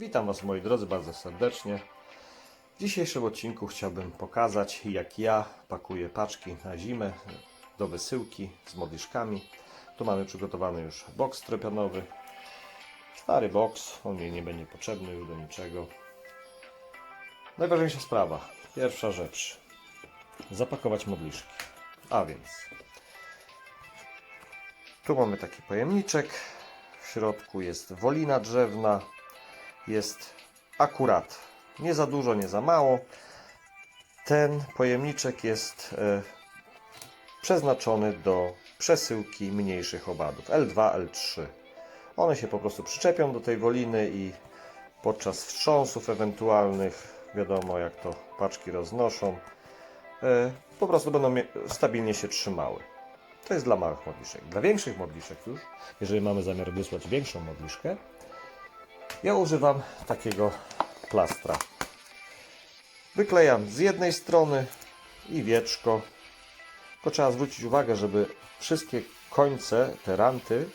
Witam Was moi drodzy bardzo serdecznie. W dzisiejszym odcinku chciałbym pokazać jak ja pakuję paczki na zimę do wysyłki z modliszkami. Tu mamy przygotowany już boks tropionowy. Stary boks, on mi nie będzie potrzebny już do niczego. Najważniejsza sprawa, pierwsza rzecz. Zapakować modliszki. A więc tu mamy taki pojemniczek. W środku jest wolina drzewna. Jest akurat. Nie za dużo, nie za mało. Ten pojemniczek jest e, przeznaczony do przesyłki mniejszych owadów L2, L3. One się po prostu przyczepią do tej woliny i podczas wstrząsów ewentualnych, wiadomo jak to paczki roznoszą, e, po prostu będą stabilnie się trzymały. To jest dla małych modliszek. Dla większych modliszek już, jeżeli mamy zamiar wysłać większą modliszkę, ja używam takiego plastra. Wyklejam z jednej strony i wieczko. Tylko trzeba zwrócić uwagę, żeby wszystkie końce, te ranty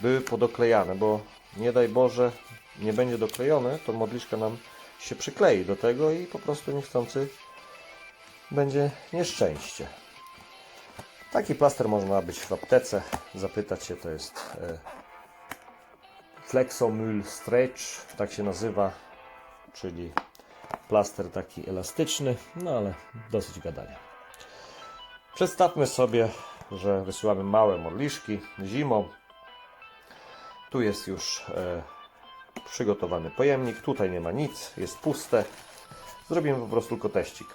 były podoklejane, bo nie daj Boże nie będzie doklejone, to modliszka nam się przyklei do tego i po prostu niechcący będzie nieszczęście. Taki plaster można być w aptece, zapytać się, to jest Flexomyl Stretch, tak się nazywa, czyli plaster taki elastyczny, no ale dosyć gadania. Przedstawmy sobie, że wysyłamy małe modliszki zimą. Tu jest już e, przygotowany pojemnik, tutaj nie ma nic, jest puste. Zrobimy po prostu tylko teścik.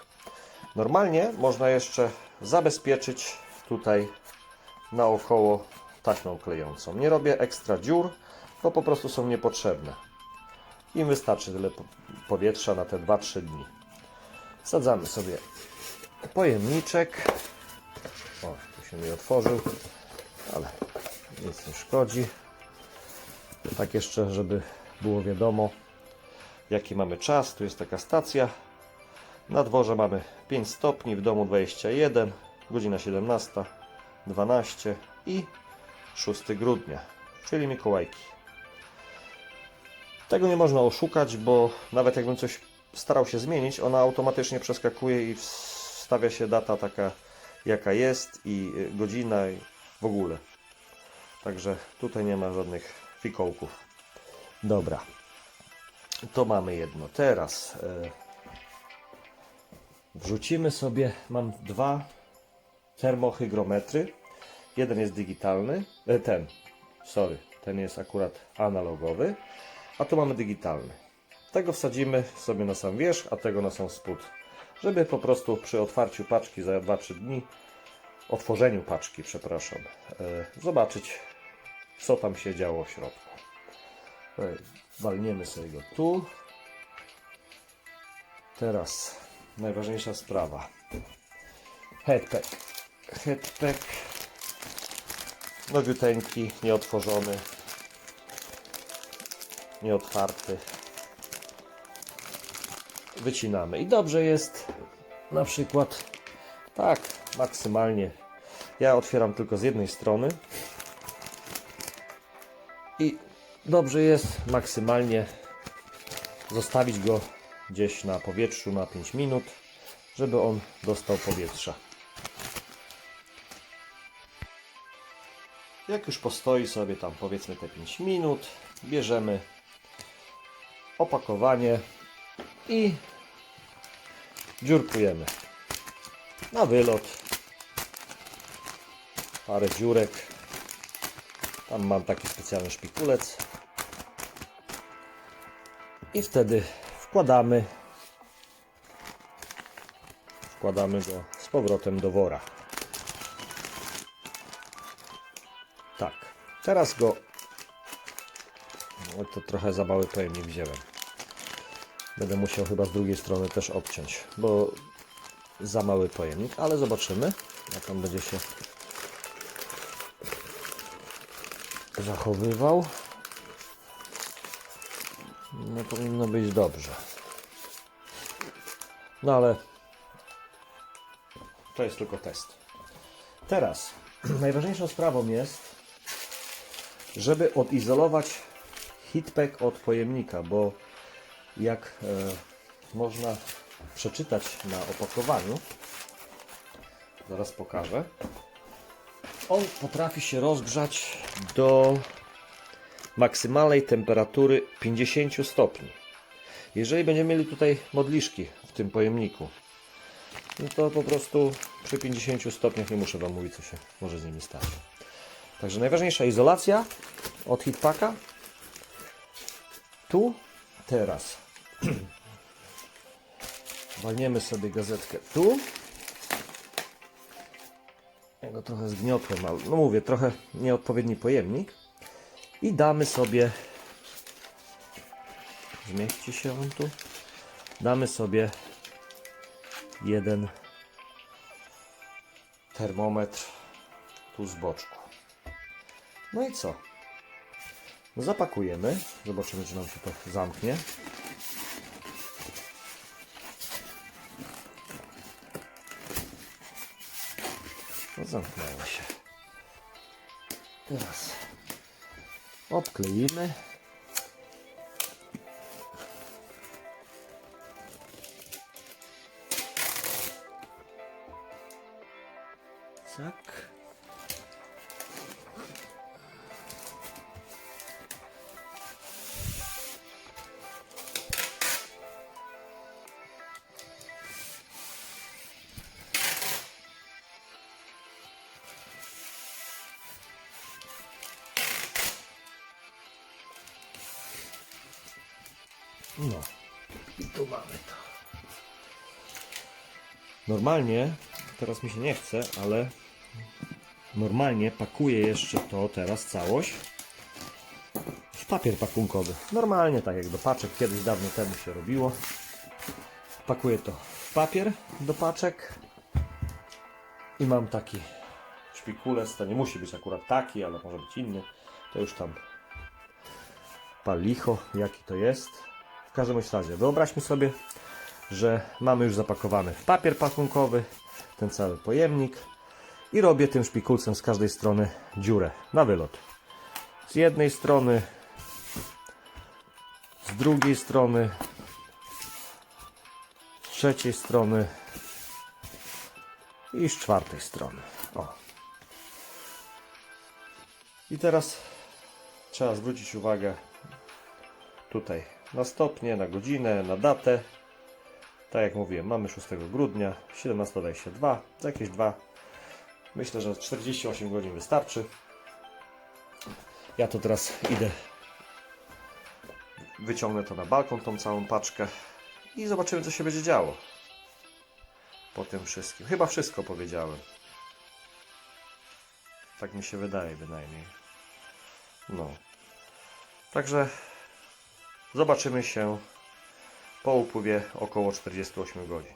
Normalnie można jeszcze zabezpieczyć tutaj naokoło taśmą klejącą. Nie robię ekstra dziur, bo po prostu są niepotrzebne. Im wystarczy tyle po- powietrza na te 2-3 dni. Sadzamy sobie pojemniczek. O, tu się mi otworzył, ale nic nie szkodzi. Tak jeszcze, żeby było wiadomo, jaki mamy czas. Tu jest taka stacja. Na dworze mamy 5 stopni, w domu 21, godzina 17, 12 i 6 grudnia, czyli Mikołajki. Tego nie można oszukać, bo nawet jakbym coś starał się zmienić, ona automatycznie przeskakuje i wstawia się data taka, jaka jest i y, godzina i w ogóle. Także tutaj nie ma żadnych fikołków. Dobra. To mamy jedno. Teraz e, wrzucimy sobie, mam dwa termohygrometry. Jeden jest digitalny, e, ten, sorry, ten jest akurat analogowy, a tu mamy digitalny. Tego wsadzimy sobie na sam wierzch, a tego na sam spód, żeby po prostu przy otwarciu paczki za 2-3 dni, otworzeniu paczki, przepraszam, e, zobaczyć, co tam się działo w środku. Walniemy sobie go tu. Teraz najważniejsza sprawa. Headpack. Headpack. Nowiuteńki, nieotworzony. Nieotwarty. Wycinamy. I dobrze jest na przykład tak, maksymalnie. Ja otwieram tylko z jednej strony. I dobrze jest maksymalnie zostawić go gdzieś na powietrzu na 5 minut, żeby on dostał powietrza. Jak już postoi sobie tam powiedzmy te 5 minut, bierzemy opakowanie i dziurkujemy na wylot. Parę dziurek. Tam mam taki specjalny szpikulec. I wtedy wkładamy wkładamy go z powrotem do wora. Tak. Teraz go no to trochę za mały pojemnik wziąłem. Będę musiał chyba z drugiej strony też obciąć, bo za mały pojemnik, ale zobaczymy jak on będzie się zachowywał. No powinno być dobrze. No ale to jest tylko test. Teraz najważniejszą sprawą jest, żeby odizolować hitpack od pojemnika, bo jak e, można przeczytać na opakowaniu, zaraz pokażę, on potrafi się rozgrzać do maksymalnej temperatury 50 stopni. Jeżeli będziemy mieli tutaj modliszki w tym pojemniku, no to po prostu przy 50 stopniach nie muszę Wam mówić, co się może z nimi stać. Także najważniejsza izolacja od hitpaka. Tu, teraz. Walniemy sobie gazetkę tu. Ja go trochę zgniotłem, ale no mówię, trochę nieodpowiedni pojemnik. I damy sobie. Zmieści się on tu. Damy sobie jeden termometr tu z boczku. No i co? No zapakujemy. Zobaczymy, czy nam się to zamknie. Zamknęło się. Teraz obkleimy. No. I tu mamy to. Normalnie, teraz mi się nie chce, ale normalnie pakuję jeszcze to teraz całość w papier pakunkowy. Normalnie, tak jak do paczek kiedyś dawno temu się robiło. Pakuję to w papier do paczek i mam taki szpikulec. To nie musi być akurat taki, ale może być inny. To już tam pal licho, jaki to jest. Każdym razie, wyobraźmy sobie, że mamy już zapakowany papier pakunkowy ten cały pojemnik i robię tym szpikulcem z każdej strony dziurę na wylot. Z jednej strony, z drugiej strony, z trzeciej strony i z czwartej strony. O. I teraz trzeba zwrócić uwagę tutaj na stopnie, na godzinę, na datę. Tak jak mówiłem, mamy 6 grudnia, 17.22, za jakieś dwa. Myślę, że 48 godzin wystarczy. Ja to teraz idę, wyciągnę to na balkon, tą całą paczkę i zobaczymy, co się będzie działo po tym wszystkim. Chyba wszystko powiedziałem. Tak mi się wydaje bynajmniej. No. Także zobaczymy się po upływie około 48 godzin.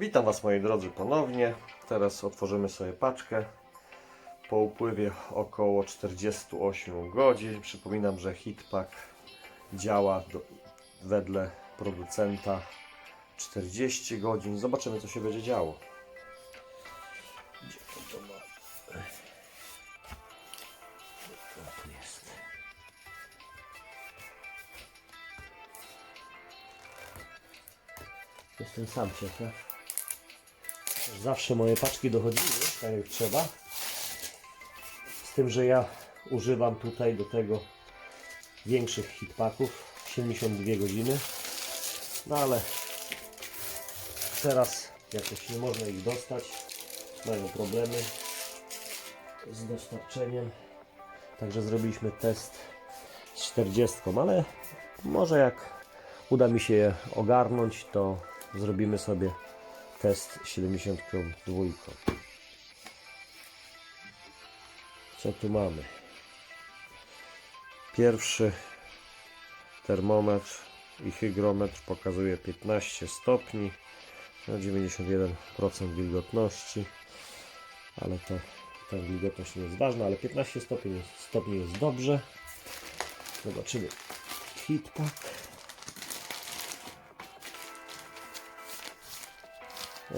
Witam Was moi drodzy ponownie. Teraz otworzymy sobie paczkę po upływie około 48 godzin. Przypominam, że Hitpack działa do, wedle producenta 40 godzin. Zobaczymy co się będzie działo. Jestem sam ciekaw. Zawsze moje paczki dochodziły, tak jak trzeba. Z tym, że ja używam tutaj do tego większych hitpaków 72 godziny. No ale teraz jakoś nie można ich dostać. Mają problemy z dostarczeniem. Także zrobiliśmy test z 40, ale może jak uda mi się je ogarnąć, to zrobimy sobie test 72. Co tu mamy? Pierwszy termometr i hygrometr pokazuje 15 stopni na 91% wilgotności, ale to ta wilgotność nie jest ważna, ale 15 stopni, stopni jest dobrze. Zobaczymy hitpack.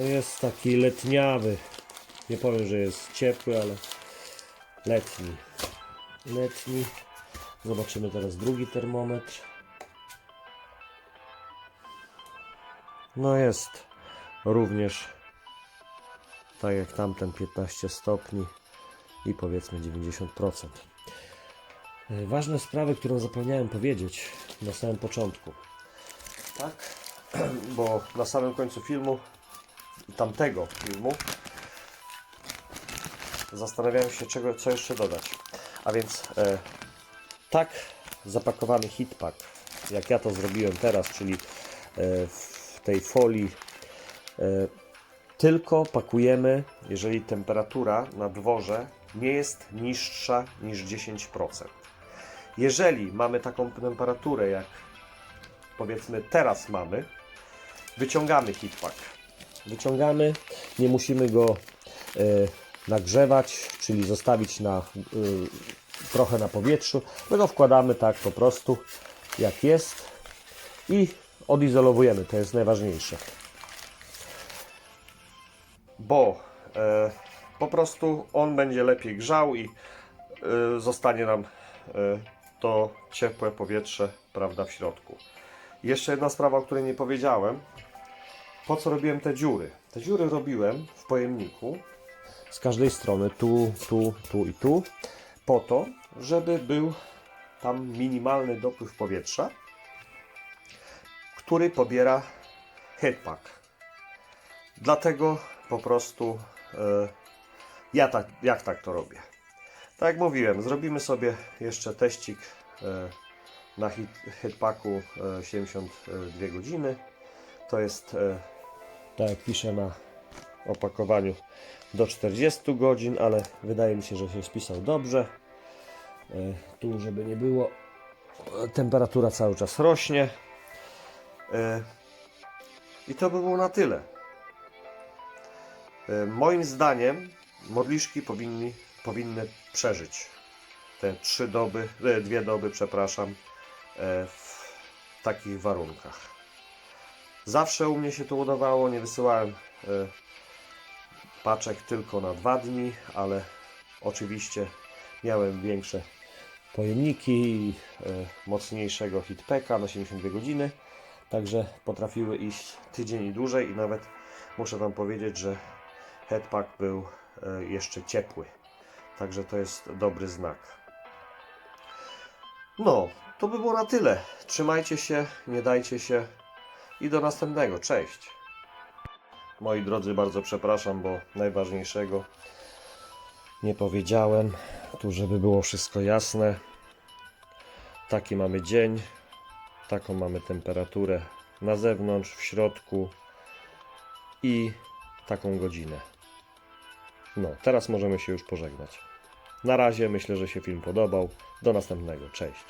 Jest taki letniawy. Nie powiem, że jest ciepły, ale letni. Letni. Zobaczymy teraz drugi termometr. No jest również tak jak tamten 15 stopni i powiedzmy 90%. E, Ważne sprawy, którą zapomniałem powiedzieć na samym początku. Tak, bo na samym końcu filmu, tamtego filmu, zastanawiałem się, czego, co jeszcze dodać. A więc e, tak zapakowany hitpack, jak ja to zrobiłem teraz, czyli e, w tej folii e, tylko pakujemy, jeżeli temperatura na dworze nie jest niższa niż 10%. Jeżeli mamy taką temperaturę, jak powiedzmy teraz mamy, wyciągamy hitpack. Wyciągamy, nie musimy go e, nagrzewać, czyli zostawić na, e, trochę na powietrzu. My go wkładamy tak po prostu, jak jest i odizolowujemy. To jest najważniejsze bo e, po prostu on będzie lepiej grzał i zostanie nam to ciepłe powietrze prawda, w środku. Jeszcze jedna sprawa, o której nie powiedziałem. Po co robiłem te dziury? Te dziury robiłem w pojemniku z każdej strony, tu, tu, tu i tu, po to, żeby był tam minimalny dopływ powietrza, który pobiera headpack. Dlatego po prostu e, ja tak, jak tak to robię. Tak jak mówiłem, zrobimy sobie jeszcze teścik e, na hit, hitpacku e, 72 godziny. To jest, e, tak jak pisze na opakowaniu, do 40 godzin, ale wydaje mi się, że się spisał dobrze. E, tu, żeby nie było, temperatura cały czas rośnie. E, I to by było na tyle. E, Moim zdaniem modliszki powinni, powinny przeżyć te trzy doby, dwie doby, przepraszam, w takich warunkach. Zawsze u mnie się to udawało, nie wysyłałem e, paczek tylko na dwa dni, ale oczywiście miałem większe pojemniki i e, mocniejszego hitpacka na 72 godziny, także potrafiły iść tydzień i dłużej i nawet muszę Wam powiedzieć, że headpack był e, jeszcze ciepły. Także to jest dobry znak. No, to by było na tyle. Trzymajcie się, nie dajcie się i do następnego. Cześć. Moi drodzy, bardzo przepraszam, bo najważniejszego nie powiedziałem. Tu, żeby było wszystko jasne. Taki mamy dzień, taką mamy temperaturę na zewnątrz, w środku i taką godzinę. No, teraz możemy się już pożegnać. Na razie myślę, że się film podobał. Do następnego. Cześć.